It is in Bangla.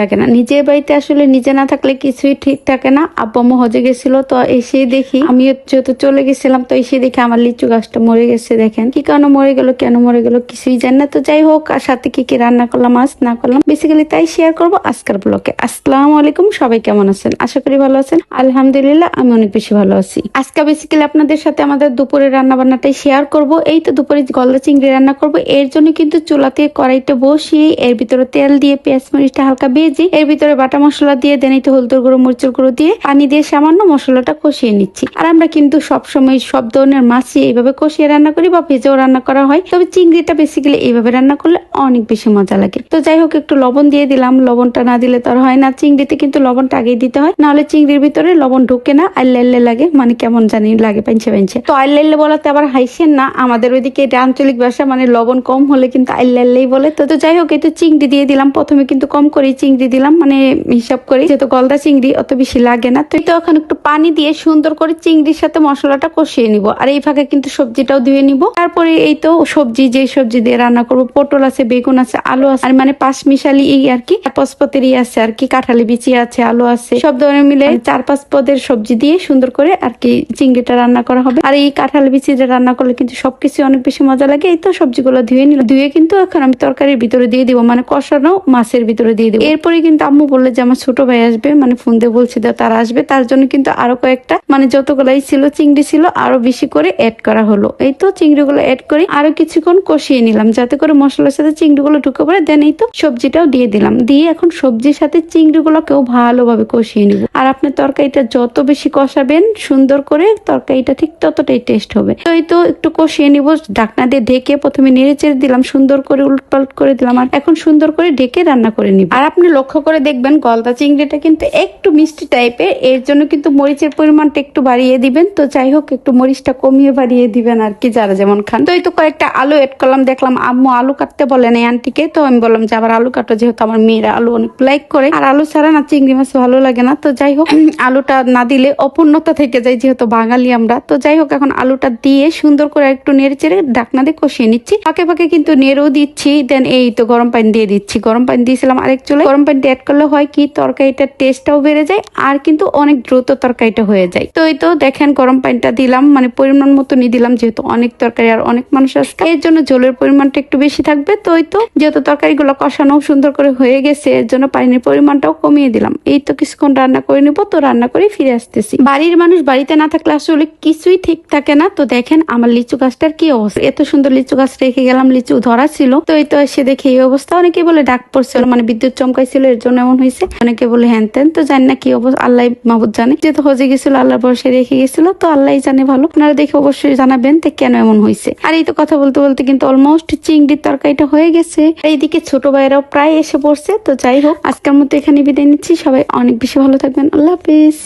থাকে না। নিজের বাড়িতে আসলে নিজে না থাকলে কিছুই ঠিক থাকে না। আব্বা আম্মু হজে গেছিল, তো এসে দেখি। আমি যেহেতু চলে গেছিলাম, তো এসে দেখি আমার লিচু গাছটা মরে গেছে, দেখেন। কি কারণে মরে গেল, কেন মরে গেল কিছুই জানি না। তো যাই হোক, আর সাথে কি কি রান্না করলাম, আজ না করলাম বেসিক্যালি তাই শেয়ার করব আজকের ব্লকে আসসালামু আলাইকুম, সবাই কেমন আছেন? আশা করি ভালো আছেন। আলহামদুলিল্লাহ, আমি অনেক বেশি ভালো আছি। আজকে বেসিক্যালি আপনাদের সাথে আমাদের দুপুরের রান্না বান্নাটাই শেয়ার করব। এই তো দুপুরে গলদা চিংড়ি রান্না করব। এর জন্য কিন্তু চুলাতে কড়াইটা বসিয়ে এর ভিতরে তেল দিয়ে পেঁয়াজ মরিচটা হালকা ভেজে এর ভিতরে বাটা মশলা দিয়ে, দেন তো হলদুর গুঁড়ো, মরিচের গুঁড়ো দিয়ে পানি দিয়ে সামান্য মশলাটা কষিয়ে নিচ্ছি। আর আমরা কিন্তু সব সময় সব ধরনের মাছই এইভাবে কষিয়ে রান্না করি বা ভেজেও রান্না করা হয়। তবে চিংড়িটা বেসিক্যালি এইভাবে রান্না করলে অনেক বেশি মজা লাগে। তো যাই হোক, একটু লবণ দিয়ে দিলাম। লবণটা না দিলে তো হয় না। চিংড়িতে কিন্তু লবণটা আগেই দিতে হয়। নাহলে চিংড়ির ভিতরে লবণ ঢুকে না আল্লে আল্লে লাগে। মানে কেমন জানি লাগে পাইছে পাইছে তো আল্লে আল্লে বলাতে আবার হাইসেন না। আমাদের ওইদিকে এটা আঞ্চলিক ভাষা মানে লবণ কম হলে কিন্তু আল্লে আল্লেই বলে। তো তো যাই হোক এই তো চিংড়ি দিয়ে দিলাম। প্রথমে কিন্তু কম করে চিংড়ি দিলাম মানে হিসাব করি যেহেতু গলদা চিংড়ি অত বেশি লাগে না তো তো এখন একটু পানি দিয়ে সুন্দর করে চিংড়ির সাথে মশলাটা কষিয়ে নিব। আর এই ফাঁকে কিন্তু সবজিটাও ধুয়ে নিব। তারপরে এই তো সবজি যে সবজি দিয়ে রান্না করব পটল আছে বেগুন আছে আলু আছে আর মানে পাঁচ মিশালি এই আর কি পাঁচ পতেরই আছে আর কি কাঁঠালি বিচি আছে আলু আছে সব ধরনের মিলে চার পাঁচ পদের সবজি দিয়ে সুন্দর করে আর কি চিংড়িটা রান্না করা হবে। আর এই কাঁঠাল বিচিটা রান্না করলে কিন্তু সবকিছু অনেক বেশি মজা লাগে। এই তো সবজিগুলো ধুয়ে নিল ধুয়ে কিন্তু এখন আমি তরকারির ভিতরে দিয়ে দিব মানে কষানো মাছের ভিতরে দিয়ে দিব। এরপরে কিন্তু আম্মু বললে যে, আমার ছোট ভাই আসবে। মানে ফোন দিয়ে বলছে তারা আসবে। তার জন্য কিন্তু আরও কয়েকটা মানে যতগুলাই ছিল, চিংড়ি ছিল, আরও বেশি করে অ্যাড করা হলো। এই তো চিংড়িগুলো অ্যাড করে আরও কিছুক্ষণ কষিয়ে নিলাম, যাতে করে মশলার সাথে চিংড়িগুলো ঢুকে পড়ে। দেন এই তো সবজিটাও দিয়ে দিলাম। দিয়ে এখন সবজির সাথে চিংড়িগুলোকেও ভালোভাবে কষিয়ে নিব। আর আপনার তরকারিটা যত বেশি কষাবেন, সুন্দর করে তরকারিটা ঠিক ততটাই টেস্ট হবে। তো এই তো একটু কষিয়ে নিব, ঢাকনা দিয়ে ঢেকে প্রথমে নেড়ে চেড়ে দিলাম, সুন্দর করে উলটপালট করে দিলাম, আর এখন সুন্দর করে ঢেকে রান্না করে নিব। আর আপনি লক্ষ্য করে দেখবেন, গলদা চিংড়িটা কিন্তু একটু মিষ্টি টাইপের, এর জন্য কিন্তু মরিচের পরিমাণটা একটু বাড়িয়ে দিবেন। তো যাই হোক, একটু মরিচটা কমিয়ে বাড়িয়ে দিবেন আর কি, যারা যেমন খান। তো এই তো কয়েকটা আলু এড করলাম, দেখলাম আম্মু আলু কাটতে বলেন এই আন্টিকে, তো আমি বললাম যে আবার আলু কাটো, যেহেতু আমার মেয়েরা আলু অনেক লাইক করে। আর আলু ছাড়া না চিংড়ি মাছ ভালো লাগে না। তো যাই হোক, আলুটা না দিলে অপূর্ণতা থেকে যায়, যেহেতু বাঙালি আমরা। তো যাই হোক, এখন আলুটা দিয়ে সুন্দর করে একটু নেড়ে চেড়ে ঢাকনা দিয়ে কষিয়ে নিচ্ছি। ফাঁকে ফাঁকে কিন্তু নেড়েও দিচ্ছি, দেন এই তো গরম পানি দিয়ে দিচ্ছি। গরম পানি দিয়েছিলাম আরেক চুলে গরম পানি অ্যাড করলে হয় কি তরকারিটার টেস্টটাও বেড়ে যায় আর কিন্তু অনেক দ্রুত তরকারিটা হয়ে যায়। তো এই তো দেখেন গরম পানিটা দিলাম মানে পরিমাণ মতো নিয়ে দিলাম যেহেতু অনেক তরকারি আর অনেক মানুষ আসছে এর জন্য ঝোলের পরিমাণটা একটু বেশি থাকবে, তো এই তো যেহেতু তরকারিগুলো কষানো সুন্দর করে হয়ে গেছে, এর জন্য পানির পরিমাণটাও কমিয়ে দিলাম। এই তো কিছুক্ষণ রান্না করে নিবো, তো রান্না করে ফিরে আসতেছি। বাড়ির মানুষ বাড়িতে না থাকলে আসলে কিছুই ঠিক থাকে না। তো দেখেন আমার লিচু গাছটার কি অবস্থা। এত সুন্দর লিচু গাছ রেখে গেলাম, লিচু ধরা ছিল। তো এই তো এসে দেখে এই অবস্থা। অনেকে বলে ডাক পড়ছিল মানে বিদ্যুৎ চমকাইছিল এর জন্য এমন হয়েছে। অনেকে বলে, হ্যান তেন তো জানি না কি অবস্থা, আল্লাহ মাহবুদ জানে। যেহেতু হজে গেছিল আল্লাহ বসে রেখে গেছিল, তো আল্লাহ জানে ভালো। আপনারা দেখে অবশ্যই জানাবেন যে কেন এমন হয়েছে। আর এই তো কথা বলতে বলতে কিন্তু অলমোস্ট চিংড়ির তরকারিটা হয়ে গেছে। এইদিকে ছোট ভাইয়েরাও প্রায় এসে পড়ছে, তো যাই হোক, আজকের মতো এখানে বিদায় নিচ্ছি। সবাই অনেক বেশি ভালো থাকবেন। আল্লাহ হাফিজ।